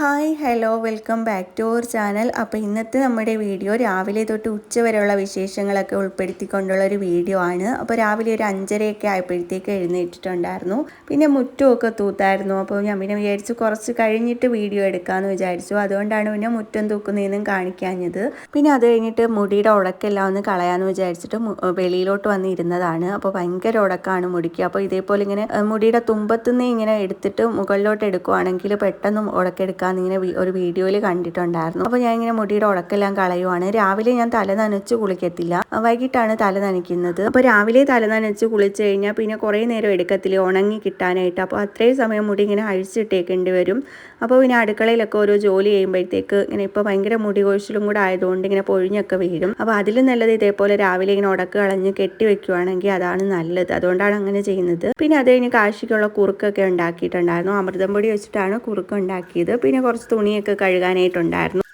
Hi hello welcome back to our channel അപ്പോൾ ഇന്നത്തെ നമ്മുടെ വീഡിയോ രാവിലെ തൊട്ട് ഉച്ച വരെയുള്ള വിശേഷങ്ങളൊക്കെ ഉൾപ്പെടുത്തിക്കൊണ്ടുള്ള ഒരു വീഡിയോ ആണ്. അപ്പോൾ രാവിലെ ഒരു അഞ്ചരയൊക്കെ ആയപ്പോഴത്തേക്ക് എഴുന്നേറ്റിട്ടുണ്ടായിരുന്നു. പിന്നെ മുറ്റമൊക്കെ തൂത്തായിരുന്നു. അപ്പോൾ ഞാൻ പിന്നെ വിചാരിച്ചു കുറച്ച് കഴിഞ്ഞിട്ട് വീഡിയോ എടുക്കാമെന്ന് വിചാരിച്ചു. അതുകൊണ്ടാണ് പിന്നെ മുറ്റം തൂക്കുന്നതെന്നും കാണിക്കാഞ്ഞത്. പിന്നെ അത് കഴിഞ്ഞിട്ട് മുടിയുടെ ഉടക്കെല്ലാം ഒന്ന് കളയാമെന്ന് വിചാരിച്ചിട്ട് വെളിയിലോട്ട് വന്നിരുന്നതാണ്. അപ്പോൾ ഭയങ്കര ഉടക്കാണ് മുടിക്ക്. അപ്പോൾ ഇതേപോലെ ഇങ്ങനെ മുടിയുടെ തുമ്പത്തുനിന്ന് ഇങ്ങനെ എടുത്തിട്ട് മുകളിലോട്ട് എടുക്കുവാണെങ്കിൽ പെട്ടെന്ന് ഉടക്കെടുക്കാന്ന് വി- ഒരു വീഡിയോയിൽ കണ്ടിട്ടുണ്ടായിരുന്നു. അപ്പോൾ ഞാൻ ഇങ്ങനെ മുടിയുടെ ഉടക്കെല്ലാം കളയുവാണ്. രാവിലെ ഞാൻ തല നനച്ച് കുളിക്കത്തില്ല. വൈകിട്ടാണ് തല നനയ്ക്കുന്നത്. അപ്പോൾ രാവിലെ തല നനച്ച് കുളിച്ച് കഴിഞ്ഞാൽ പിന്നെ കുറേ നേരം എടുക്കത്തില്ല. ഉണങ്ങി കിട്ടാനായിട്ട്. അപ്പോൾ അത്രയും സമയം മുടി ഇങ്ങനെ അഴിച്ചിട്ടേക്കേണ്ടി വരും. അപ്പോൾ പിന്നെ അടുക്കളയിലൊക്കെ ഓരോ ജോലി ചെയ്യുമ്പോഴത്തേക്ക് ഇങ്ങനെ ഇപ്പോൾ ഭയങ്കര മുടി കൊഴിച്ചിലും കൂടെ ആയതുകൊണ്ട് ഇങ്ങനെ പൊഴിഞ്ഞൊക്കെ വീഴും അപ്പോൾ അതിലും നല്ലത് ഇതേപോലെ രാവിലെ ഇങ്ങനെ ഉടക്ക് കളഞ്ഞ് കെട്ടി വെക്കുവാണെങ്കിൽ അതാണ് നല്ലത്. അതുകൊണ്ടാണ് അങ്ങനെ ചെയ്യുന്നത്. പിന്നെ അത് കഴിഞ്ഞ് കാശിക്കുള്ള കുറുക്കൊക്കെ ഉണ്ടാക്കിയിട്ടുണ്ടായിരുന്നു. അമൃതം പൊടി വെച്ചിട്ടാണ് കുറുക്ക് ഉണ്ടാക്കിയത്. പിന്നെ കുറച്ച് തുണിയൊക്കെ കഴുകാനായിട്ടുണ്ടായിരുന്നു.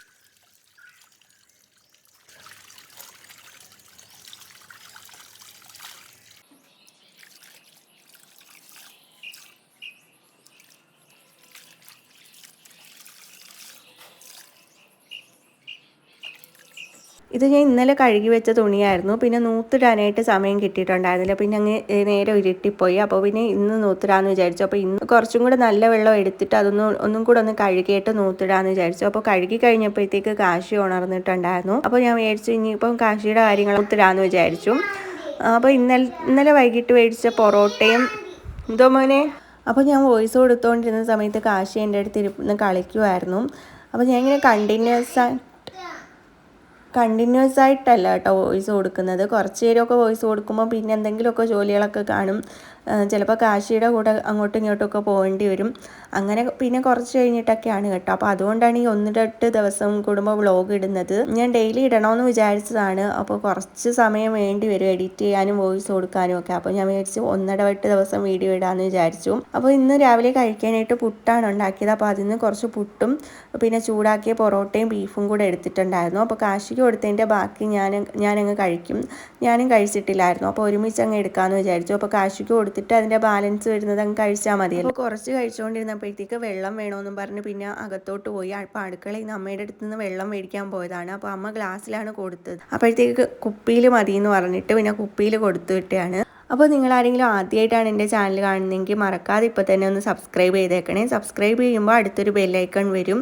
ഇത് ഞാൻ ഇന്നലെ കഴുകി വെച്ച തുണിയായിരുന്നു. പിന്നെ നൂത്തിടാനായിട്ട് സമയം കിട്ടിയിട്ടുണ്ടായിരുന്നില്ല. പിന്നെ അങ്ങ് നേരെ ഉരുട്ടിപ്പോയി. അപ്പോൾ പിന്നെ ഇന്ന് നൂത്തിടാന്ന് വിചാരിച്ചു. അപ്പോൾ ഇന്ന് കുറച്ചും കൂടെ നല്ല വെള്ളം എടുത്തിട്ട് അതൊന്ന് ഒന്നും കൂടെ ഒന്ന് കഴുകിയിട്ട് നൂത്തിടാന്ന് വിചാരിച്ചു. അപ്പോൾ കഴുകി കഴിഞ്ഞപ്പോഴത്തേക്ക് കാശി ഉണർന്നിട്ടുണ്ടായിരുന്നു. അപ്പോൾ ഞാൻ വിചാരിച്ചു ഇനിയിപ്പം കാശിയുടെ കാര്യങ്ങൾ നൂത്തിടാന്ന് വിചാരിച്ചു. അപ്പോൾ ഇന്നലെ ഇന്നലെ വൈകിട്ട് മേടിച്ച പൊറോട്ടയും എന്തോ മോനെ? അപ്പോൾ ഞാൻ വോയിസ് കൊടുത്തുകൊണ്ടിരുന്ന സമയത്ത് കാശി എന്റെ അടുത്ത് ഇരുന്ന് കളിക്കുമായിരുന്നു അപ്പോൾ ഞാൻ ഇങ്ങനെ കണ്ടിന്യൂസ് കണ്ടിന്യൂസ് ആയിട്ടല്ല കേട്ടോ വോയിസ് കൊടുക്കുന്നത്. കുറച്ച് നേരമൊക്കെ വോയിസ് കൊടുക്കുമ്പോൾ പിന്നെ എന്തെങ്കിലുമൊക്കെ ജോലികളൊക്കെ കാണും. ചിലപ്പോൾ കാശിയുടെ കൂടെ അങ്ങോട്ടും ഇങ്ങോട്ടും ഒക്കെ പോകേണ്ടി വരും. അങ്ങനെ പിന്നെ കുറച്ച് കഴിഞ്ഞിട്ടൊക്കെയാണ് കേട്ടോ. അപ്പോൾ അതുകൊണ്ടാണ് ഈ ഒന്നിരട്ട് ദിവസം കൂടുമ്പോൾ വ്ളോഗ് ഇടുന്നത്. ഞാൻ ഡെയിലി ഇടണമെന്ന് വിചാരിച്ചതാണ്. അപ്പോൾ കുറച്ച് സമയം വേണ്ടി വരും എഡിറ്റ് ചെയ്യാനും വോയിസ് കൊടുക്കാനും ഒക്കെ. അപ്പോൾ ഞാൻ വിചാരിച്ചു ഒന്നിടവിട്ട് ദിവസം വീഡിയോ ഇടാമെന്ന് വിചാരിച്ചു. അപ്പോൾ ഇന്ന് രാവിലെ കഴിക്കാനായിട്ട് പുട്ടാണ് ഉണ്ടാക്കിയത്. അപ്പോൾ അതിൽ നിന്ന് കുറച്ച് പുട്ടും പിന്നെ ചൂടാക്കിയ പൊറോട്ടയും ബീഫും കൂടെ എടുത്തിട്ടുണ്ടായിരുന്നു. അപ്പോൾ കാശിക്ക് കൊടുത്തതിന്റെ ബാക്കി ഞാൻ ഞാനങ്ങ് കഴിക്കും. ഞാനും കഴിച്ചിട്ടില്ലായിരുന്നു. അപ്പോൾ ഒരുമിച്ച് അങ്ങ് എടുക്കാമെന്ന് വിചാരിച്ചു. അപ്പോൾ കാശിക്ക് കൊടുത്തിട്ട് അതിന്റെ ബാലൻസ് വരുന്നത് അങ്ങ് കഴിച്ചാൽ മതിയല്ലോ. അപ്പോൾ കുറച്ച് കഴിച്ചുകൊണ്ടിരുന്നപ്പോഴത്തേക്ക് വെള്ളം വേണമെന്നും പറഞ്ഞ് പിന്നെ അകത്തോട്ട് പോയി. അപ്പോൾ അടുക്കളയിൽ നിന്ന് അമ്മയുടെ അടുത്ത് നിന്ന് വെള്ളം മേടിക്കാൻ പോയതാണ്. അപ്പോൾ അമ്മ ഗ്ലാസ്സിലാണ് കൊടുത്തത്. അപ്പോഴത്തേക്ക് കുപ്പിയിൽ മതി എന്ന് പറഞ്ഞിട്ട് പിന്നെ കുപ്പിയിൽ കൊടുത്തു വിട്ടാണ് അപ്പോൾ നിങ്ങൾ ആരെങ്കിലും ആദ്യമായിട്ടാണ് എന്റെ ചാനൽ കാണുന്നതെങ്കിൽ മറക്കാതെ ഇപ്പോൾ തന്നെ ഒന്ന് സബ്സ്ക്രൈബ് ചെയ്തേക്കണേ. സബ്സ്ക്രൈബ് ചെയ്യുമ്പോൾ അടുത്തൊരു ബെല്ലൈക്കൺ വരും.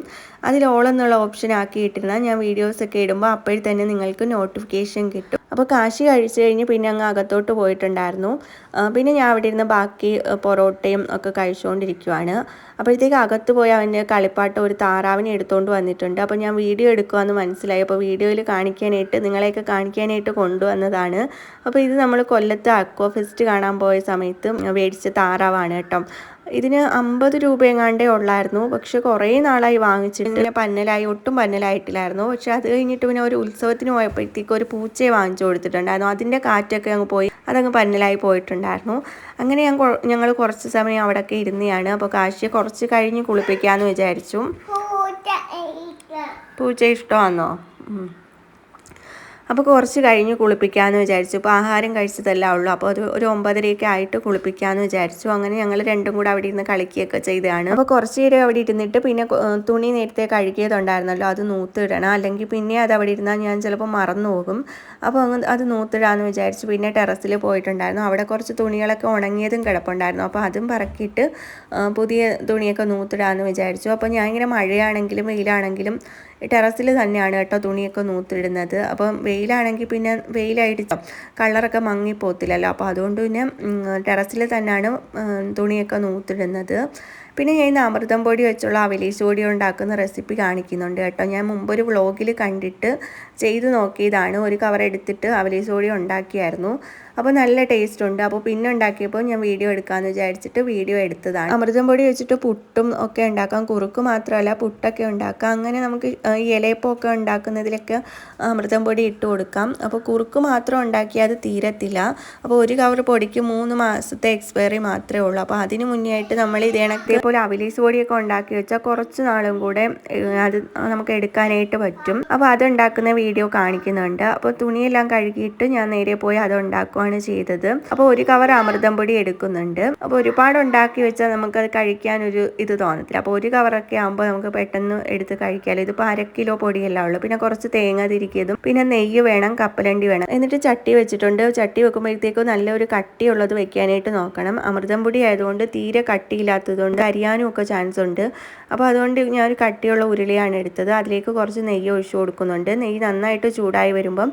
അതിൽ ഓൾ എന്നുള്ള ഓപ്ഷൻ ആക്കിയിട്ടിരുന്നാൽ ഞാൻ വീഡിയോസൊക്കെ ഇടുമ്പോൾ അപ്പോഴേ തന്നെ നിങ്ങൾക്ക് നോട്ടിഫിക്കേഷൻ കിട്ടും. അപ്പോൾ കാശി കഴിച്ചു കഴിഞ്ഞ് പിന്നെ അങ്ങ് അകത്തോട്ട് പോയിട്ടുണ്ടായിരുന്നു. പിന്നെ ഞാൻ അവിടെ ഇരുന്ന് ബാക്കി പൊറോട്ടയും ഒക്കെ കഴിച്ചുകൊണ്ടിരിക്കുവാണ് അപ്പോഴത്തേക്ക് അകത്ത് പോയി അവന്റെ കളിപ്പാട്ട് ഒരു താറാവിനെ എടുത്തുകൊണ്ട് വന്നിട്ടുണ്ട്. അപ്പോൾ ഞാൻ വീഡിയോ എടുക്കുമെന്ന് മനസ്സിലായി. അപ്പോൾ വീഡിയോയിൽ കാണിക്കാനായിട്ട് നിങ്ങളെയൊക്കെ കാണിക്കാനായിട്ട് കൊണ്ടുവന്നതാണ്. അപ്പോൾ ഇത് നമ്മൾ കൊല്ലത്ത് അക്വോ ഫെസ്റ്റ് കാണാൻ പോയ സമയത്ത് മേടിച്ച താറാവാണ് കേട്ടോ. ഇതിന് അമ്പത് രൂപയെങ്ങാണ്ടേ ഉള്ളായിരുന്നു. പക്ഷെ കുറേ നാളായി വാങ്ങിച്ചിട്ട് പിന്നെ പന്നലായി ഒട്ടും പന്നലായിട്ടില്ലായിരുന്നു. പക്ഷെ അത് കഴിഞ്ഞിട്ട് പിന്നെ ഒരു ഉത്സവത്തിന് പോയപ്പോഴത്തേക്ക് ഒരു പൂച്ചയെ വാങ്ങിച്ചു കൊടുത്തിട്ടുണ്ടായിരുന്നു. അതിന്റെ കാറ്റൊക്കെ അങ്ങ് പോയി അതങ്ങ് പന്നലായി പോയിട്ടുണ്ടായിരുന്നു. അങ്ങനെ ഞാൻ ഞങ്ങൾ കുറച്ച് സമയം അവിടെയൊക്കെ ഇരുന്നെയാണ് അപ്പോൾ കാശിയെ കുറച്ച് കഴിഞ്ഞ് കുളിപ്പിക്കാമെന്ന് വിചാരിച്ചു. പൂച്ച ഇഷ്ടമാണോ ഉം. അപ്പോൾ കുറച്ച് കഴിഞ്ഞ് കുളിപ്പിക്കാമെന്ന് വിചാരിച്ചു. ഇപ്പോൾ ആഹാരം കഴിച്ചതല്ല ഉള്ളൂ. അപ്പോൾ ഒരു ഒരു ഒമ്പതരയൊക്കെ ആയിട്ട് കുളിപ്പിക്കാമെന്ന് വിചാരിച്ചു. അങ്ങനെ ഞങ്ങൾ രണ്ടും കൂടെ അവിടെ ഇരുന്ന് കളിക്കുകയൊക്കെ ചെയ്തതാണ്. അപ്പോൾ കുറച്ച് നേരം അവിടെ ഇരുന്നിട്ട് പിന്നെ തുണി നേരത്തെ കഴുകിയതുണ്ടായിരുന്നല്ലോ അത് നൂത്തിടണം. അല്ലെങ്കിൽ പിന്നെ അത് അവിടെ ഇരുന്നാൽ ഞാൻ ചിലപ്പോൾ മറന്നു പോകും. അപ്പോൾ അങ്ങ് അത് നൂത്തിടാമെന്ന് വിചാരിച്ചു. പിന്നെ ടെറസിൽ പോയിട്ടുണ്ടായിരുന്നു. അവിടെ കുറച്ച് തുണികളൊക്കെ ഉണങ്ങിയതും കിടപ്പുണ്ടായിരുന്നു. അപ്പോൾ അതും പറക്കിയിട്ട് പുതിയ തുണിയൊക്കെ നൂത്തിടാമെന്ന് വിചാരിച്ചു. അപ്പോൾ ഞാൻ ഇങ്ങനെ മഴയാണെങ്കിലും വെയിലാണെങ്കിലും ടെറസിൽ തന്നെയാണ് കേട്ടോ തുണിയൊക്കെ നൂത്തിടുന്നത്. അപ്പം വെയിലാണെങ്കിൽ പിന്നെ വെയിലായിട്ട് കളറൊക്കെ മങ്ങിപ്പോത്തില്ലല്ലോ. അപ്പോൾ അതുകൊണ്ട് പിന്നെ ടെറസിൽ തന്നെയാണ് തുണിയൊക്കെ നൂത്തിടുന്നത്. പിന്നെ ഞാൻ ഇന്ന് അമൃതം പൊടി വെച്ചുള്ള അവലീസ് പൊടി ഉണ്ടാക്കുന്ന റെസിപ്പി കാണിക്കുന്നുണ്ട് കേട്ടോ. ഞാൻ മുമ്പൊരു വ്ളോഗിൽ കണ്ടിട്ട് ചെയ്ത് നോക്കിയതാണ്. ഒരു കവർ എടുത്തിട്ട് അവലി സോഡി ഉണ്ടാക്കിയായിരുന്നു. അപ്പോൾ നല്ല ടേസ്റ്റ് ഉണ്ട്. അപ്പോൾ പിന്നെ ഉണ്ടാക്കിയപ്പോൾ ഞാൻ വീഡിയോ എടുക്കാമെന്ന് വിചാരിച്ചിട്ട് വീഡിയോ എടുത്തതാണ്. അമൃതം പൊടി വെച്ചിട്ട് പുട്ടും ഒക്കെ ഉണ്ടാക്കാം. കുറുക്ക് മാത്രമല്ല പുട്ടൊക്കെ ഉണ്ടാക്കാം. അങ്ങനെ നമുക്ക് ഇലയപ്പമൊക്കെ ഉണ്ടാക്കുന്നതിലൊക്കെ അമൃതം പൊടി ഇട്ട് കൊടുക്കാം. അപ്പോൾ കുറുക്ക് മാത്രം ഉണ്ടാക്കിയാൽ അത് തീരത്തില്ല. അപ്പോൾ ഒരു കവർ പൊടിക്ക് മൂന്ന് മാസത്തെ എക്സ്പയറി മാത്രമേ ഉള്ളൂ. അപ്പോൾ അതിന് മുന്നേ ആയിട്ട് നമ്മൾ ഇത് ഇണക്കെ പോലെ അവിലീസ് പൊടിയൊക്കെ ഉണ്ടാക്കി വെച്ചാൽ കുറച്ച് നാളും കൂടെ അത് നമുക്ക് എടുക്കാനായിട്ട് പറ്റും. അപ്പോൾ അത് ഉണ്ടാക്കുന്ന വീഡിയോ കാണിക്കുന്നുണ്ട്. അപ്പോൾ തുണിയെല്ലാം കഴുകിയിട്ട് ഞാൻ നേരെ പോയി അത് ഉണ്ടാക്കുവാണ് ചെയ്തത്. അപ്പോൾ ഒരു കവർ അമൃതം പൊടി എടുക്കുന്നുണ്ട്. അപ്പോൾ ഒരുപാട് ഉണ്ടാക്കി വെച്ചാൽ നമുക്കത് കഴിക്കാൻ ഒരു ഇത് തോന്നത്തില്ല. അപ്പോൾ ഒരു കവറൊക്കെ ആകുമ്പോൾ നമുക്ക് പെട്ടെന്ന് എടുത്ത് കഴിക്കാമല്ലോ ഇതിപ്പോ അര കിലോ പൊടിയല്ല ഉള്ളൂ. പിന്നെ കുറച്ച് തേങ്ങ തിരിക്കിയതും പിന്നെ നെയ്യ് വേണം കപ്പലണ്ടി വേണം. എന്നിട്ട് ചട്ടി വെച്ചിട്ടുണ്ട്. ചട്ടി വെക്കുമ്പോഴത്തേക്കും നല്ലൊരു കട്ടിയുള്ളത് വെക്കാനായിട്ട് നോക്കണം. അമൃതം പൊടി ആയതുകൊണ്ട് തീരെ കട്ടിയില്ലാത്തതുകൊണ്ട് അരിയാനും ഒക്കെ ചാൻസ് ഉണ്ട്. അപ്പോൾ അതുകൊണ്ട് ഞാൻ ഒരു കട്ടിയുള്ള ഉരുളിയാണ് എടുത്തത്. അതിലേക്ക് കുറച്ച് നെയ്യ് ഒഴിച്ചു കൊടുക്കുന്നുണ്ട്. നെയ്യ് നന്നായിട്ട് ചൂടായി വരുമ്പം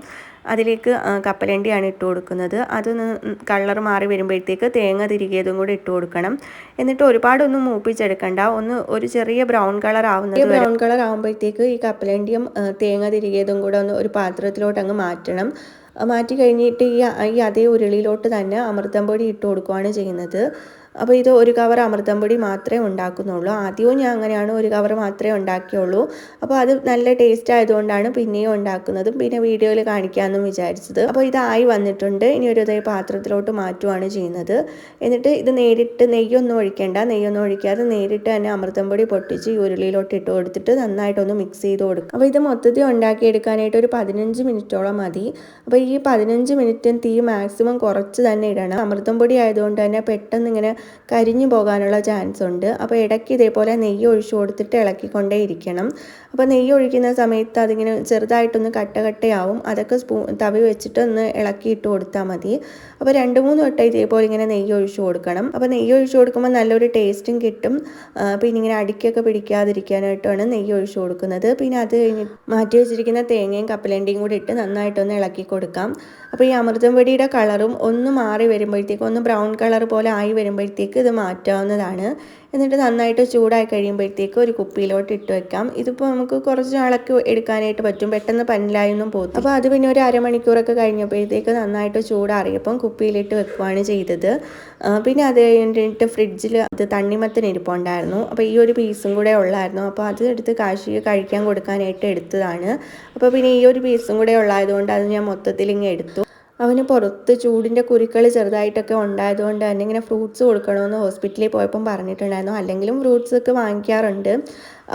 അതിലേക്ക് കപ്പലണ്ടിയാണ് ഇട്ട് കൊടുക്കുന്നത്. അത് കളർ മാറി വരുമ്പോഴത്തേക്ക് തേങ്ങ തിരികിയതും കൂടി ഇട്ട് കൊടുക്കണം. എന്നിട്ട് ഒരുപാടൊന്നും മൂപ്പിച്ചെടുക്കണ്ട. ഒന്ന് ഒരു ചെറിയ ബ്രൗൺ കളർ ആവുന്നത് ബ്രൗൺ കളർ ആകുമ്പോഴത്തേക്ക് ഈ കപ്പലണ്ടിയും തേങ്ങ തിരികിയതും കൂടെ ഒന്ന് ഒരു പാത്രത്തിലോട്ട് അങ്ങ് മാറ്റണം. മാറ്റി കഴിഞ്ഞിട്ട് ഈ ഈ അതേ ഉരുളിയിലോട്ട് തന്നെ അമൃതം പൊടി ഇട്ട് കൊടുക്കുകയാണ് ചെയ്യുന്നത്. അപ്പോൾ ഇത് ഒരു കവർ അമൃതം പൊടി മാത്രമേ ഉണ്ടാക്കുന്നുള്ളൂ. ആദ്യവും ഞാൻ അങ്ങനെയാണ് ഒരു കവർ മാത്രമേ ഉണ്ടാക്കിയുള്ളൂ. അപ്പോൾ അത് നല്ല ടേസ്റ്റ് ആയതുകൊണ്ടാണ് പിന്നെയും ഉണ്ടാക്കുന്നതും പിന്നെ വീഡിയോയിൽ കാണിക്കാമെന്നും വിചാരിച്ചത്. അപ്പോൾ ഇതായി വന്നിട്ടുണ്ട്. ഇനി ഒരു ഇതേ പാത്രത്തിലോട്ട് മാറ്റുവാണ് ചെയ്യുന്നത്. എന്നിട്ട് ഇത് നേരിട്ട് നെയ്യൊന്നും ഒഴിക്കേണ്ട. നെയ്യൊന്നും ഒഴിക്കാതെ നേരിട്ട് തന്നെ അമൃതം പൊടി പൊട്ടിച്ച് ഈ ഉരുളിയിലോട്ട് ഇട്ട് കൊടുത്തിട്ട് നന്നായിട്ടൊന്ന് മിക്സ് ചെയ്ത് കൊടുക്കും അപ്പോൾ ഇത് മൊത്തത്തിൽ ഉണ്ടാക്കിയെടുക്കാനായിട്ട് ഒരു പതിനഞ്ച് മിനിറ്റോളം മതി. അപ്പോൾ ഈ പതിനഞ്ച് മിനിറ്റും തീ മാക്സിമം കുറച്ച് തന്നെ ഇടണം. അമൃതം പൊടി ആയതുകൊണ്ട് തന്നെ പെട്ടെന്ന് ഇങ്ങനെ കരിഞ്ഞു പോകാനുള്ള ചാൻസ് ഉണ്ട്. അപ്പോൾ ഇടയ്ക്ക് ഇതേപോലെ നെയ്യ് ഒഴിച്ചു കൊടുത്തിട്ട് ഇളക്കിക്കൊണ്ടേ ഇരിക്കണം. അപ്പോൾ നെയ്യ് ഒഴിക്കുന്ന സമയത്ത് അതിങ്ങനെ ചെറുതായിട്ടൊന്ന് കട്ടകട്ടയാവും അതൊക്കെ സ്പൂ തവി വെച്ചിട്ട് ഒന്ന് ഇളക്കിയിട്ട് കൊടുത്താൽ മതി. അപ്പോൾ രണ്ട് മൂന്ന് വട്ടം ഇതേപോലെ ഇങ്ങനെ നെയ്യ് ഒഴിച്ചു കൊടുക്കണം. അപ്പോൾ നെയ്യ് ഒഴിച്ചു കൊടുക്കുമ്പോൾ നല്ലൊരു ടേസ്റ്റും കിട്ടും. പിന്നെ ഇങ്ങനെ അടിക്കൊക്കെ പിടിക്കാതിരിക്കാനായിട്ടാണ് നെയ്യ് ഒഴിച്ചു കൊടുക്കുന്നത്. പിന്നെ അത് കഴിഞ്ഞ് മാറ്റി വെച്ചിരിക്കുന്ന തേങ്ങയും കപ്പലണ്ടിയും കൂടി ഇട്ട് നന്നായിട്ടൊന്ന് ഇളക്കി കൊടുക്കാം. അപ്പോൾ ഈ അമൃതം പൊടിയുടെ കളറും ഒന്ന് മാറി വരുമ്പോഴത്തേക്കും ഒന്ന് ബ്രൗൺ കളർ പോലെ ആയി വരുമ്പോഴത്തേക്ക് ഇത് മാറ്റാവുന്നതാണ്. എന്നിട്ട് നന്നായിട്ട് ചൂടായി കഴിയുമ്പോഴത്തേക്ക് ഒരു കുപ്പിയിലോട്ട് ഇട്ട് വെക്കാം. ഇതിപ്പോൾ നമുക്ക് കുറച്ച് നാളൊക്കെ എടുക്കാനായിട്ട് പറ്റും. പെട്ടെന്ന് പനിലായൊന്നും പോകും അപ്പോൾ അത് പിന്നെ ഒരു അരമണിക്കൂറൊക്കെ കഴിഞ്ഞപ്പോഴത്തേക്ക് നന്നായിട്ട് ചൂടാറിയപ്പം കുപ്പിയിലിട്ട് വെക്കുവാണ് ചെയ്തത്. പിന്നെ അത് കഴിഞ്ഞിട്ട് ഫ്രിഡ്ജിൽ അത് തണ്ണിമത്തൻ ഇരിപ്പുണ്ടായിരുന്നു അപ്പോൾ ഈ ഒരു പീസും കൂടെ ഉള്ളായിരുന്നു. അപ്പോൾ അത് എടുത്ത് കാശി കഴിക്കാൻ കൊടുക്കാനായിട്ട് എടുത്തതാണ്. അപ്പോൾ പിന്നെ ഈ ഒരു പീസും കൂടെ ഉള്ളായതുകൊണ്ട് അത് ഞാൻ മൊത്തത്തിൽ ഇങ്ങനെ എടുത്തു. അവന് പുറത്ത് ചൂടിന്റെ കുരുക്കൾ ചെറുതായിട്ടൊക്കെ ഉണ്ടായതുകൊണ്ട് തന്നെ ഇങ്ങനെ ഫ്രൂട്ട്സ് കൊടുക്കണമെന്ന് ഹോസ്പിറ്റലിൽ പോയപ്പം പറഞ്ഞിട്ടുണ്ടായിരുന്നു. അല്ലെങ്കിലും ഫ്രൂട്ട്സ് ഒക്കെ വാങ്ങിക്കാറുണ്ട്.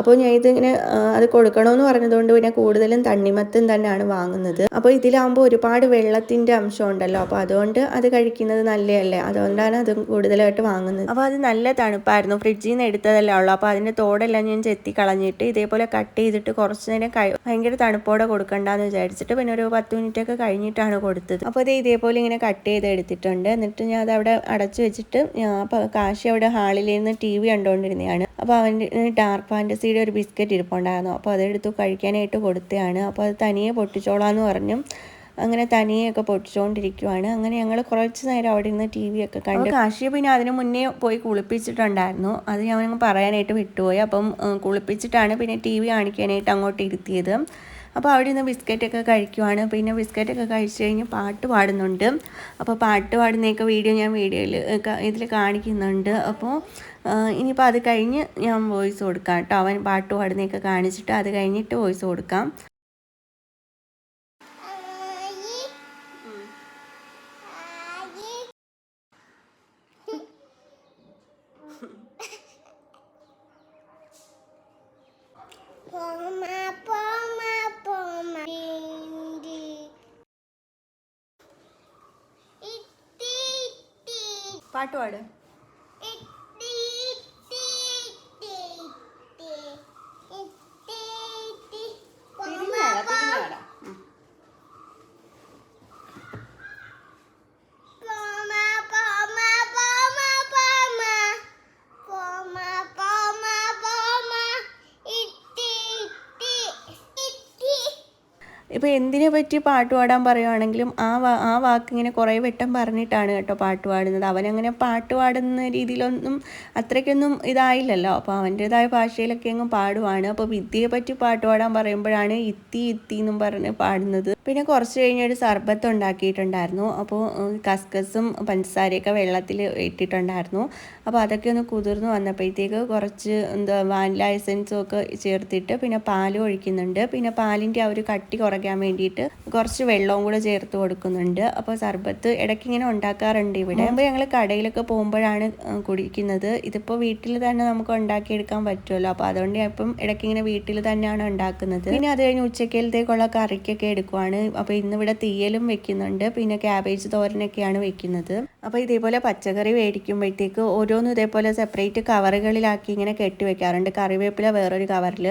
അപ്പോൾ ഞാൻ ഇതിങ്ങനെ അത് കൊടുക്കണമെന്ന് പറഞ്ഞതുകൊണ്ട് പിന്നെ കൂടുതലും തണ്ണിമത്തും തന്നെയാണ് വാങ്ങുന്നത്. അപ്പോൾ ഇതിലാകുമ്പോൾ ഒരുപാട് വെള്ളത്തിന്റെ അംശം ഉണ്ടല്ലോ അപ്പോൾ അതുകൊണ്ട് അത് കഴിക്കുന്നത് നല്ലതല്ലേ? അതുകൊണ്ടാണ് അത് കൂടുതലായിട്ട് വാങ്ങുന്നത്. അപ്പോൾ അത് നല്ല തണുപ്പായിരുന്നു. ഫ്രിഡ്ജിൽ നിന്ന് എടുത്തതല്ലേ ഉള്ളൂ. അപ്പോൾ അതിന്റെ തോടെല്ലാം ഞാൻ ചെത്തി കളഞ്ഞിട്ട് ഇതേപോലെ കട്ട് ചെയ്തിട്ട് കുറച്ച് നേരം ഭയങ്കര തണുപ്പോടെ കൊടുക്കണ്ടെന്ന് വിചാരിച്ചിട്ട് പിന്നെ ഒരു പത്ത് മിനിറ്റ് ഒക്കെ കഴിഞ്ഞിട്ടാണ് കൊടുത്തത്. അപ്പോൾ അത് ഇതേപോലെ ഇങ്ങനെ കട്ട് ചെയ്ത് എടുത്തിട്ടുണ്ട്. എന്നിട്ട് ഞാൻ അത് അവിടെ അടച്ചു വെച്ചിട്ട് ഞാൻ കാശി അവിടെ ഹാളിലിരുന്ന് ടി വി കണ്ടുകൊണ്ടിരുന്നതാണ്. അപ്പോൾ അവന്റെ ഡാർക്ക് ഫാന്റസിയുടെ ഒരു ബിസ്ക്കറ്റ് ഇരിപ്പുണ്ടായിരുന്നു. അപ്പോൾ അതെടുത്ത് കഴിക്കാനായിട്ട് കൊടുത്തതാണ്. അപ്പോൾ അത് തനിയെ പൊട്ടിച്ചോളാന്ന് പറഞ്ഞു അങ്ങനെ തനിയൊക്കെ പൊട്ടിച്ചുകൊണ്ടിരിക്കുവാണ് അങ്ങനെ ഞങ്ങൾ കുറച്ച് നേരം അവിടെ നിന്ന് ടി വി ഒക്കെ കണ്ടു കാശിയെ പിന്നെ അതിന് മുന്നേ പോയി കുളിപ്പിച്ചിട്ടുണ്ടായിരുന്നു. അത് ഞാൻ പറയാനായിട്ട് വിട്ടുപോയി. അപ്പം കുളിപ്പിച്ചിട്ടാണ് പിന്നെ ടി വി കാണിക്കാനായിട്ട് അങ്ങോട്ട് ഇരുത്തിയത്. അപ്പോൾ അവിടെ നിന്ന് ബിസ്ക്കറ്റൊക്കെ കഴിക്കുവാണ്. പിന്നെ ബിസ്ക്കറ്റൊക്കെ കഴിച്ച് കഴിഞ്ഞ് പാട്ട് പാടുന്നുണ്ട്. അപ്പോൾ പാട്ട് പാടുന്നതൊക്കെ വീഡിയോ ഞാൻ വീഡിയോയിൽ ഇതിൽ കാണിക്കുന്നുണ്ട്. അപ്പോൾ ഇനിയിപ്പോൾ അത് കഴിഞ്ഞ് ഞാൻ വോയിസ് കൊടുക്കാം കേട്ടോ. അവൻ പാട്ട് പാടുന്നതൊക്കെ കാണിച്ചിട്ട് അത് കഴിഞ്ഞിട്ട് വോയിസ് കൊടുക്കാം. പാട്ട് ഇപ്പോൾ എന്തിനെ പറ്റി പാട്ട് പാടാൻ പറയുവാണെങ്കിലും ആ വാ ആ വാക്ക് ഇങ്ങനെ കുറേ വെട്ടം പറഞ്ഞിട്ടാണ് കേട്ടോ പാട്ട് പാടുന്നത്. അവനങ്ങനെ പാട്ട് പാടുന്ന രീതിയിലൊന്നും അത്രയ്ക്കൊന്നും ഇതായില്ലല്ലോ. അപ്പോൾ അവന്റേതായ ഭാഷയിലൊക്കെ അങ്ങ് പാടുവാണ്. അപ്പോൾ വിദ്യയെ പറ്റി പാട്ട് പാടാൻ പറയുമ്പോഴാണ് ഇത്തി ഇത്തി എന്നും പറഞ്ഞ് പാടുന്നത്. പിന്നെ കുറച്ച് കഴിഞ്ഞൊരു സർബത്ത് ഉണ്ടാക്കിയിട്ടുണ്ടായിരുന്നു. അപ്പോൾ കസ്കസും പഞ്ചസാരയൊക്കെ വെള്ളത്തിൽ ഇട്ടിട്ടുണ്ടായിരുന്നു. അപ്പോൾ അതൊക്കെ ഒന്ന് കുതിർന്ന് വന്നപ്പോഴത്തേക്ക് കുറച്ച് എന്താ വാനില എസൻസും ഒക്കെ ചേർത്തിട്ട് പിന്നെ പാൽ ഒഴിക്കുന്നുണ്ട്. പിന്നെ പാലിന്റെ ആ ഒരു കട്ടി കുറയ്ക്കാൻ വേണ്ടിയിട്ട് കുറച്ച് വെള്ളവും കൂടെ ചേർത്ത് കൊടുക്കുന്നുണ്ട്. അപ്പോൾ സർബത്ത് ഇടയ്ക്ക് ഇങ്ങനെ ഉണ്ടാക്കാറുണ്ട് ഇവിടെ. അപ്പോൾ ഞങ്ങൾ കടയിലൊക്കെ പോകുമ്പോഴാണ് കുടിക്കുന്നത്. ഇതിപ്പോൾ വീട്ടിൽ തന്നെ നമുക്ക് ഉണ്ടാക്കിയെടുക്കാൻ പറ്റുമല്ലോ. അപ്പോൾ അതുകൊണ്ട് ഇപ്പം ഇടയ്ക്ക് ഇങ്ങനെ വീട്ടിൽ തന്നെയാണ് ഉണ്ടാക്കുന്നത്. പിന്നെ അത് കഴിഞ്ഞ് ഉച്ചക്കലത്തേക്കുള്ള കറിക്കൊക്കെ എടുക്കുവാണ് ആണ്. അപ്പോൾ ഇന്നിവിടെ തീയലും വെക്കുന്നുണ്ട്. പിന്നെ ക്യാബേജ് തോരനൊക്കെയാണ് വെക്കുന്നത്. അപ്പോൾ ഇതേപോലെ പച്ചക്കറി മേടിക്കുമ്പോഴത്തേക്ക് ഓരോന്നും ഇതേപോലെ സെപ്പറേറ്റ് കവറുകളിലാക്കി ഇങ്ങനെ കെട്ടി വെക്കാറുണ്ട്. കറിവേപ്പില വേറൊരു കവറിൽ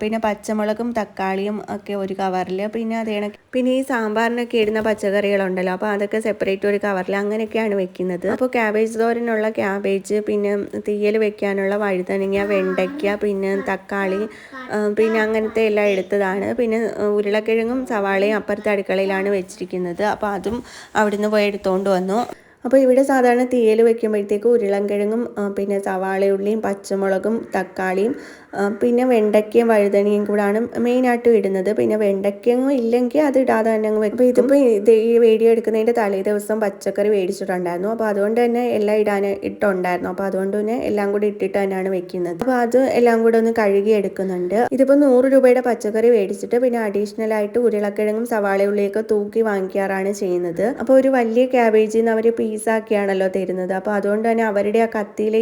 പിന്നെ പച്ചമുളകും തക്കാളിയും ഒക്കെ ഒരു കവറിൽ പിന്നെ അതേ പിന്നെ ഈ സാമ്പാറിനൊക്കെ ഇടുന്ന പച്ചക്കറികളുണ്ടല്ലോ. അപ്പോൾ അതൊക്കെ സെപ്പറേറ്റ് ഒരു കവറിൽ അങ്ങനെയൊക്കെയാണ് വെക്കുന്നത്. അപ്പോൾ ക്യാബേജ് തോരനുള്ള ക്യാബേജ് പിന്നെ തീയൽ വെക്കാനുള്ള വഴുതനങ്ങ വെണ്ടയ്ക്ക പിന്നെ തക്കാളി പിന്നെ അങ്ങനത്തെ എല്ലാം എടുത്തതാണ്. പിന്നെ ഉരുളക്കിഴങ്ങും സവാളയും അപ്പുറത്തെ അടുക്കളയിലാണ് വെച്ചിരിക്കുന്നത്. അപ്പോൾ അതും അവിടുന്ന് പോയി എടുത്തുകൊണ്ട് വന്നു. അപ്പോൾ ഇവിടെ സാധാരണ തീയൽ വെക്കുമ്പോഴത്തേക്ക് ഉരുളൻകിഴങ്ങും പിന്നെ സവാളയുള്ളിയും പച്ചമുളകും തക്കാളിയും പിന്നെ വെണ്ടയ്ക്കയും വഴുതനയും കൂടാണ് മെയിനായിട്ടും ഇടുന്നത്. പിന്നെ വെണ്ടയ്ക്കയും ഇല്ലെങ്കിൽ അത് ഇടാതെ തന്നെ അങ്ങ് വെക്കും. ഇതിപ്പോൾ ഇത് ഈ വീഡിയോ എടുക്കുന്നതിന്റെ തലേ ദിവസം പച്ചക്കറി മേടിച്ചിട്ടുണ്ടായിരുന്നു. അപ്പോൾ അതുകൊണ്ട് തന്നെ എല്ലാം ഇടാൻ ഇട്ടുണ്ടായിരുന്നു. അപ്പോൾ അതുകൊണ്ട് തന്നെ എല്ലാം കൂടി ഇട്ടിട്ട് തന്നെയാണ് വെക്കുന്നത്. അപ്പോൾ അത് എല്ലാം കൂടെ ഒന്ന് കഴുകി എടുക്കുന്നുണ്ട്. ഇതിപ്പോൾ നൂറ് രൂപയുടെ പച്ചക്കറി മേടിച്ചിട്ട് പിന്നെ അഡീഷണൽ ആയിട്ട് ഉരുളക്കിഴങ്ങും സവാള ഉള്ളിയൊക്കെ തൂക്കി വാങ്ങിക്കാറാണ് ചെയ്യുന്നത്. അപ്പോൾ ഒരു വലിയ ക്യാബേജിൽ നിന്ന് അവർ പീസാക്കിയാണല്ലോ തരുന്നത്. അപ്പോൾ അതുകൊണ്ട് തന്നെ അവരുടെ ആ കത്തിയിലെ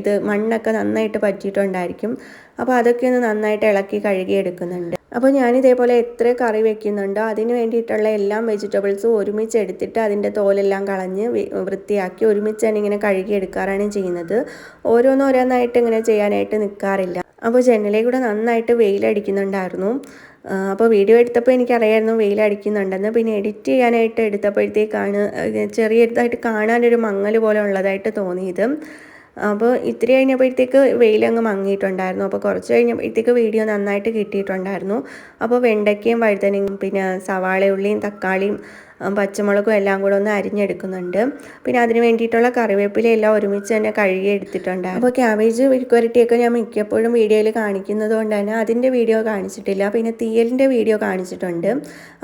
ഇത് മണ്ണൊക്കെ നന്നായിട്ട് പറ്റിയിട്ടുണ്ടായിരിക്കും. അപ്പോൾ അതൊക്കെ ഒന്ന് നന്നായിട്ട് ഇളക്കി കഴുകി എടുക്കുന്നുണ്ട്. അപ്പോൾ ഞാനിതേപോലെ എത്ര കറി വെക്കുന്നുണ്ടോ അതിന് വേണ്ടിയിട്ടുള്ള എല്ലാം വെജിറ്റബിൾസും ഒരുമിച്ച് എടുത്തിട്ട് അതിന്റെ തോലെല്ലാം കളഞ്ഞ് വൃത്തിയാക്കി ഒരുമിച്ച് തന്നെ ഇങ്ങനെ കഴുകി എടുക്കാറാണ് ചെയ്യുന്നത്. ഓരോന്നോരോന്നായിട്ട് ഇങ്ങനെ ചെയ്യാനായിട്ട് നിൽക്കാറില്ല അപ്പോൾ ജനലേ കൂടെ നന്നായിട്ട് വെയിലടിക്കുന്നുണ്ടായിരുന്നു. അപ്പോൾ വീഡിയോ എടുത്തപ്പോൾ എനിക്കറിയായിരുന്നു വെയിലടിക്കുന്നുണ്ടെന്ന്. പിന്നെ എഡിറ്റ് ചെയ്യാനായിട്ട് എടുത്തപ്പോഴത്തേക്കാണ് ചെറിയതായിട്ട് കാണാനൊരു മങ്ങൽ പോലെ ഉള്ളതായിട്ട് തോന്നിയത്. അപ്പോൾ ഇത്തിരി കഴിഞ്ഞപ്പോഴത്തേക്ക് വെയിലങ്ങ് മങ്ങിയിട്ടുണ്ടായിരുന്നു. അപ്പോൾ കുറച്ച് കഴിഞ്ഞപ്പോഴത്തേക്ക് വീഡിയോ നന്നായിട്ട് കിട്ടിയിട്ടുണ്ടായിരുന്നു. അപ്പോൾ വെണ്ടയ്ക്കയും വഴുതനയും പിന്നെ സവാളയുള്ളിയും തക്കാളിയും പച്ചമുളകും എല്ലാം കൂടെ ഒന്ന് അരിഞ്ഞെടുക്കുന്നുണ്ട്. പിന്നെ അതിന് വേണ്ടിയിട്ടുള്ള കറിവേപ്പില എല്ലാം ഒരുമിച്ച് തന്നെ കഴുകി എടുത്തിട്ടുണ്ട്. അപ്പോൾ ക്യാബേജ് വിഴുക്കുവരട്ടിയൊക്കെ ഞാൻ മിക്കപ്പോഴും വീഡിയോയിൽ കാണിക്കുന്നത് കൊണ്ട് തന്നെ അതിന്റെ വീഡിയോ കാണിച്ചിട്ടില്ല. പിന്നെ തീയലിന്റെ വീഡിയോ കാണിച്ചിട്ടുണ്ട്.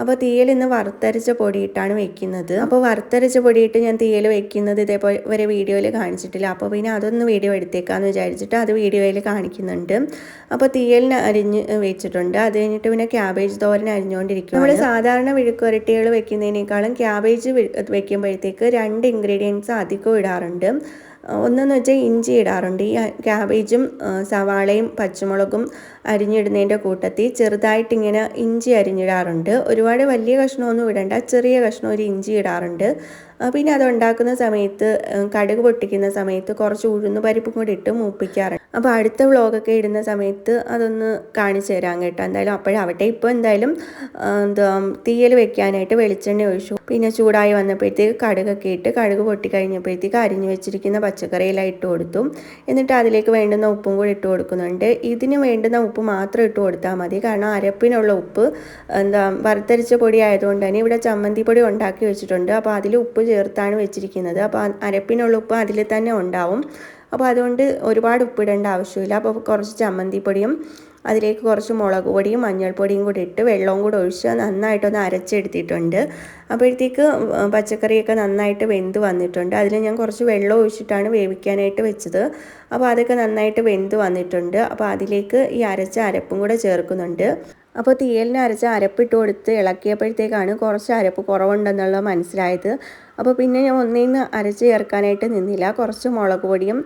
അപ്പോൾ തീയൽ ഇന്ന് വറുത്തരച്ച പൊടിയിട്ടാണ് വെക്കുന്നത്. അപ്പോൾ വറുത്തരച്ച പൊടിയിട്ട് ഞാൻ തീയൽ വെക്കുന്നത് ഇതേപോലെ വരെ വീഡിയോയിൽ കാണിച്ചിട്ടില്ല. അപ്പോൾ പിന്നെ അതൊന്ന് വീഡിയോ എടുത്തേക്കാന്ന് വിചാരിച്ചിട്ട് അത് വീഡിയോയിൽ കാണിക്കുന്നുണ്ട്. അപ്പോൾ തീയലിന് അരിഞ്ഞ് വെച്ചിട്ടുണ്ട്. അത് കഴിഞ്ഞിട്ട് പിന്നെ ക്യാബേജ് തോരൻ അരിഞ്ഞുകൊണ്ടിരിക്കും നമ്മൾ സാധാരണ വിഴുക്കുരട്ടികൾ വെക്കുന്നതിന് അതിനേക്കാളും ക്യാബേജ് വെക്കുമ്പോഴത്തേക്ക് രണ്ട് ഇൻഗ്രീഡിയൻസ് അധികം ഇടാറുണ്ട്. ഒന്നെന്ന് വെച്ചാൽ ഇഞ്ചി ഇടാറുണ്ട്. ഈ ക്യാബേജും സവാളയും പച്ചമുളകും അരിഞ്ഞിടുന്നതിന്റെ കൂട്ടത്തിൽ ചെറുതായിട്ടിങ്ങനെ ഇഞ്ചി അരിഞ്ഞിടാറുണ്ട്. ഒരുപാട് വലിയ കഷ്ണമൊന്നും ഇടണ്ട ചെറിയ കഷ്ണം ഒരു ഇഞ്ചി ഇടാറുണ്ട്. പിന്നെ അത് ഉണ്ടാക്കുന്ന സമയത്ത് കടുക് പൊട്ടിക്കുന്ന സമയത്ത് കുറച്ച് ഉഴുന്ന് പരിപ്പും കൂടി ഇട്ട് മൂപ്പിക്കാറുണ്ട്. അപ്പോൾ അടുത്ത വ്ളോഗൊക്കെ ഇടുന്ന സമയത്ത് അതൊന്ന് കാണിച്ചു തരാം കേട്ടോ. എന്തായാലും അപ്പോഴാവട്ടെ. ഇപ്പോൾ എന്തായാലും എന്താ തീയൽ വെക്കാനായിട്ട് വെളിച്ചെണ്ണ ഒഴിച്ചു. പിന്നെ ചൂടായി വന്നപ്പോഴത്തേക്ക് കടുകൊക്കെ ഇട്ട് കടുക് പൊട്ടി കഴിഞ്ഞപ്പോഴത്തേക്ക് അരിഞ്ഞു വെച്ചിരിക്കുന്ന പച്ചക്കറിയെല്ലാം ഇട്ട് കൊടുത്തു. എന്നിട്ട് അതിലേക്ക് വേണ്ടുന്ന ഉപ്പും കൂടി ഇട്ട് കൊടുക്കുന്നുണ്ട്. ഇതിന് വേണ്ടുന്ന ഉപ്പ് മാത്രം ഇട്ട് കൊടുത്താൽ മതി. കാരണം അരപ്പിനുള്ള ഉപ്പ് എന്താ വറുത്തരിച്ച പൊടി ആയതുകൊണ്ട് തന്നെ ഇവിടെ ചമ്മന്തി പൊടി ഉണ്ടാക്കി വെച്ചിട്ടുണ്ട്. അപ്പോൾ അതിൽ ഉപ്പ് ചേർത്താണ് വെച്ചിരിക്കുന്നത്. അപ്പോൾ അരപ്പിനുള്ള ഉപ്പ് അതിൽ തന്നെ ഉണ്ടാവും. അപ്പോൾ അതുകൊണ്ട് ഒരുപാട് ഉപ്പിടേണ്ട ആവശ്യമില്ല. അപ്പോൾ കുറച്ച് ചമ്മന്തിപ്പൊടിയും അതിലേക്ക് കുറച്ച് മുളക് പൊടിയും മഞ്ഞൾപ്പൊടിയും കൂടി ഇട്ട് വെള്ളവും കൂടി ഒഴിച്ച് നന്നായിട്ടൊന്ന് അരച്ചെടുത്തിട്ടുണ്ട്. അപ്പോഴത്തേക്ക് പച്ചക്കറിയൊക്കെ നന്നായിട്ട് വെന്ത് വന്നിട്ടുണ്ട്. അതിൽ ഞാൻ കുറച്ച് വെള്ളം ഒഴിച്ചിട്ടാണ് വേവിക്കാനായിട്ട് വെച്ചത്. അപ്പോൾ അതൊക്കെ നന്നായിട്ട് വെന്ത് വന്നിട്ടുണ്ട്. അപ്പോൾ അതിലേക്ക് ഈ അരച്ച അരപ്പും കൂടെ ചേർക്കുന്നുണ്ട്. അപ്പോൾ തീയലിന് അരച്ച അരപ്പിട്ട് കൊടുത്ത് ഇളക്കിയപ്പോഴത്തേക്കാണ് കുറച്ച് അരപ്പ് കുറവുണ്ടെന്നുള്ളത് മനസ്സിലായത്. അപ്പോൾ പിന്നെ ഞാൻ ഒന്നേന്ന് അരച്ച് ചേർക്കാനായിട്ട് നിന്നില്ല. കുറച്ച് മുളക് പൊടിയും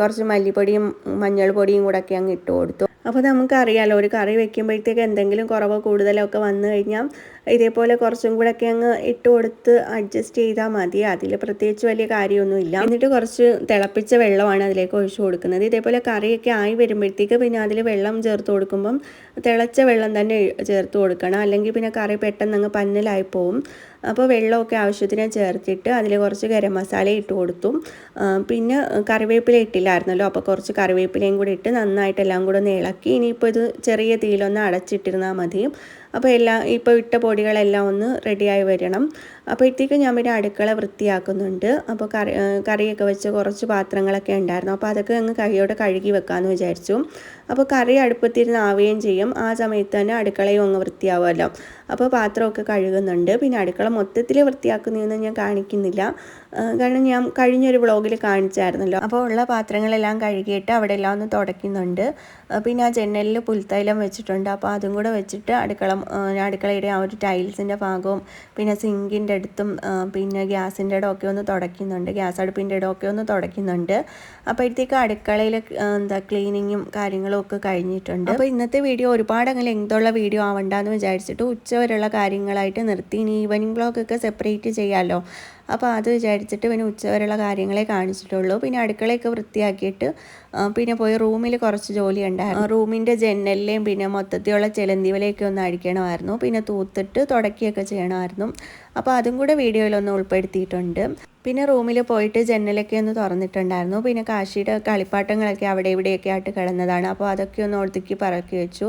കുറച്ച് മല്ലിപ്പൊടിയും മഞ്ഞൾ പൊടിയും കൂടെ ഒക്കെ അങ്ങ് ഇട്ട് കൊടുത്തു. അപ്പോൾ നമുക്കറിയാലോ ഒരു കറി വെക്കുമ്പോഴത്തേക്ക് എന്തെങ്കിലും കുറവോ കൂടുതലോ വന്നു കഴിഞ്ഞാൽ ഇതേപോലെ കുറച്ചും കൂടെ ഒക്കെ അങ്ങ് ഇട്ട് കൊടുത്ത് അഡ്ജസ്റ്റ് ചെയ്താൽ മതി. അതിൽ പ്രത്യേകിച്ച് വലിയ കാര്യമൊന്നുമില്ല എന്നിട്ട് കുറച്ച് തിളപ്പിച്ച വെള്ളമാണ് അതിലേക്ക് ഒഴിച്ചു കൊടുക്കുന്നത്. ഇതേപോലെ കറിയൊക്കെ ആയി വരുമ്പോഴത്തേക്ക് പിന്നെ അതിൽ വെള്ളം ചേർത്ത് കൊടുക്കുമ്പം തിളച്ച വെള്ളം തന്നെ ചേർത്ത് കൊടുക്കണം. അല്ലെങ്കിൽ പിന്നെ കറി പെട്ടെന്ന് അങ്ങ് പന്നലായി പോവും. അപ്പോൾ വെള്ളമൊക്കെ ആവശ്യത്തിന് ചേർത്തിട്ട് അതിൽ കുറച്ച് ഗരം മസാല ഇട്ട് കൊടുത്തു. പിന്നെ കറിവേപ്പില ഇട്ടില്ലായിരുന്നല്ലോ അപ്പോൾ കുറച്ച് കറിവേപ്പിലയും കൂടി ഇട്ട് നന്നായിട്ട് എല്ലാം കൂടെ ഒന്ന് ഇളക്കി. ഇനിയിപ്പോൾ ഇത് ചെറിയ തീയിലൊന്ന് അടച്ചിട്ടിരുന്നാൽ മതി അപ്പോൾ എല്ലാം ഇപ്പോൾ ഇട്ട പൊടികളെല്ലാം ഒന്ന് റെഡിയായി വരണം. അപ്പോഴത്തേക്ക് ഞാൻ പിന്നെ അടുക്കള വൃത്തിയാക്കുന്നുണ്ട്. അപ്പോൾ കറി കറിയൊക്കെ വെച്ച് കുറച്ച് പാത്രങ്ങളൊക്കെ ഉണ്ടായിരുന്നു. അപ്പോൾ അതൊക്കെ അങ്ങ് കൈയോടെ കഴുകി വെക്കാമെന്ന് വിചാരിച്ചു. അപ്പോൾ കറി അടുപ്പത്തിരുന്ന് ആവുകയും ചെയ്യും. ആ സമയത്ത് തന്നെ അടുക്കളയും അങ്ങ് വൃത്തിയാവുമല്ലോ. അപ്പോൾ പാത്രമൊക്കെ കഴുകുന്നുണ്ട്. പിന്നെ അടുക്കള മൊത്തത്തിൽ വൃത്തിയാക്കുന്നതൊന്നും ഞാൻ കാണിക്കുന്നില്ല. കാരണം ഞാൻ കഴിഞ്ഞൊരു വ്ളോഗിൽ കാണിച്ചായിരുന്നല്ലോ. അപ്പോൾ ഉള്ള പാത്രങ്ങളെല്ലാം കഴുകിയിട്ട് അവിടെ എല്ലാം ഒന്ന് തുടയ്ക്കുന്നുണ്ട്. പിന്നെ ആ ജനലിൽ പുൽത്തൈലം വെച്ചിട്ടുണ്ട്. അപ്പോൾ അതും കൂടെ വെച്ചിട്ട് അടുക്കള അടുക്കളയുടെ ആ ഒരു ടൈൽസിന്റെ ഭാഗവും പിന്നെ സിങ്കിന്റെ അടുത്തും ആ, പിന്നെ ഗ്യാസിന്റെ ഇടമൊക്കെ ഒന്ന് തുടയ്ക്കുന്നുണ്ട്. ഗ്യാസ് അടുപ്പിന്റെ ഇടമൊക്കെ ഒന്ന് തുടയ്ക്കുന്നുണ്ട്. അപ്പോഴത്തേക്ക് അടുക്കളയിൽ എന്താ ക്ലീനിങ്ങും കാര്യങ്ങളും ഒക്കെ കഴിഞ്ഞിട്ടുണ്ട്. അപ്പോൾ ഇന്നത്തെ വീഡിയോ ഒരുപാട് അങ്ങ് ലെങ്തുള്ള വീഡിയോ ആവണ്ടെന്ന് വിചാരിച്ചിട്ട് ഉച്ച വരെയുള്ള കാര്യങ്ങളായിട്ട് നിർത്തി. ഇനി ഈവനിങ് ബ്ലോഗൊക്കെ സെപ്പറേറ്റ് ചെയ്യാമല്ലോ അപ്പോൾ അത് വിചാരിച്ചിട്ട് പിന്നെ ഉച്ചവരെയുള്ള കാര്യങ്ങളെ കാണിച്ചിട്ടുള്ളൂ. പിന്നെ അടുക്കളയൊക്കെ വൃത്തിയാക്കിയിട്ട് പിന്നെ പോയി റൂമിൽ കുറച്ച് ജോലി ഉണ്ടായിരുന്നു. റൂമിന്റെ ജനലിലെയും പിന്നെ മൊത്തത്തിലുള്ള ചെലന്തിവലയൊക്കെ ഒന്ന് അടിക്കണമായിരുന്നു. പിന്നെ തൂത്തിട്ട് തുടക്കിയൊക്കെ ചെയ്യണമായിരുന്നു. അപ്പോൾ അതും കൂടെ വീഡിയോയിലൊന്ന് ഉൾപ്പെടുത്തിയിട്ടുണ്ട്. പിന്നെ റൂമിൽ പോയിട്ട് ജനലൊക്കെ ഒന്ന് തുറന്നിട്ടുണ്ടായിരുന്നു. പിന്നെ കാശിയുടെ കളിപ്പാട്ടങ്ങളൊക്കെ അവിടെ ഇവിടെയൊക്കെ ആയിട്ട് കിടന്നതാണ്. അപ്പോൾ അതൊക്കെ ഒന്ന് ഒതുക്കി പറക്കി വെച്ചു.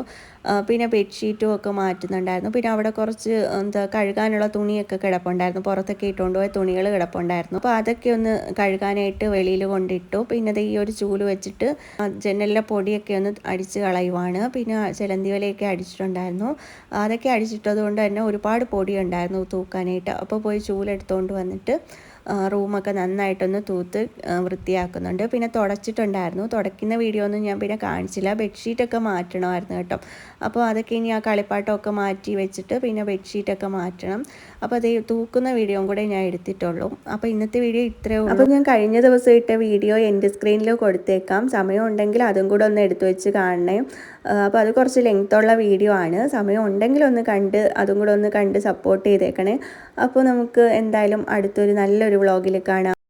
പിന്നെ ബെഡ്ഷീറ്റും ഒക്കെ മാറ്റുന്നുണ്ടായിരുന്നു. പിന്നെ അവിടെ കുറച്ച് എന്താ കഴുകാനുള്ള തുണിയൊക്കെ കിടപ്പുണ്ടായിരുന്നു. പുറത്തൊക്കെ ഇട്ടുകൊണ്ട് പോയ തുണികൾ കിടപ്പുണ്ടായിരുന്നു. അപ്പോൾ അതൊക്കെ ഒന്ന് കഴുകാനായിട്ട് വെളിയിൽ കൊണ്ടിട്ടു. പിന്നെ ദേ ഈ ഒരു ചൂൽ വെച്ചിട്ട് ജനലിലെ പൊടിയൊക്കെ ഒന്ന് അടിച്ച് കളയുവാണ്. പിന്നെ ചിലന്തി വലയൊക്കെ അടിച്ചിട്ടുണ്ടായിരുന്നു. അതൊക്കെ അടിച്ചിട്ടത് കൊണ്ട് തന്നെ ഒരുപാട് പൊടി ഉണ്ടായിരുന്നു തൂക്കാനായിട്ട്. അപ്പോൾ പോയി ചൂലെടുത്തുകൊണ്ട് വന്നിട്ട് റൂമൊക്കെ നന്നായിട്ടൊന്ന് തൂത്ത് വൃത്തിയാക്കുന്നുണ്ട്. പിന്നെ തുടച്ചിട്ടുണ്ടായിരുന്നു. തുടയ്ക്കുന്ന വീഡിയോ ഒന്നും ഞാൻ പിന്നെ കാണിച്ചില്ല. ബെഡ്ഷീറ്റൊക്കെ മാറ്റണമായിരുന്നു കേട്ടോ. അപ്പോൾ അതൊക്കെ ഇനി ആ കളിപ്പാട്ടമൊക്കെ മാറ്റി വെച്ചിട്ട് പിന്നെ ബെഡ്ഷീറ്റൊക്കെ മാറ്റണം. അപ്പോൾ അത് തൂക്കുന്ന വീഡിയോയും കൂടെ ഞാൻ എടുത്തിട്ടുള്ളൂ. അപ്പോൾ ഇന്നത്തെ വീഡിയോ ഇത്രയേ ഉള്ളൂ. അപ്പോൾ ഞാൻ കഴിഞ്ഞ ദിവസം ഇട്ട വീഡിയോ എന്റെ സ്ക്രീനിൽ കൊടുത്തേക്കാം. സമയം ഉണ്ടെങ്കിൽ അതും കൂടെ ഒന്ന് എടുത്തു വെച്ച് കാണണേ. അപ്പോൾ അത് കുറച്ച് ലെങ്ത്തുള്ള വീഡിയോ ആണ്. സമയം ഉണ്ടെങ്കിൽ ഒന്ന് കണ്ട് അതും കൂടെ ഒന്ന് കണ്ട് സപ്പോർട്ട് ചെയ്തേക്കണേ. അപ്പോൾ നമുക്ക് എന്തായാലും അടുത്തൊരു നല്ലൊരു വ്ളോഗിൽ കാണാം.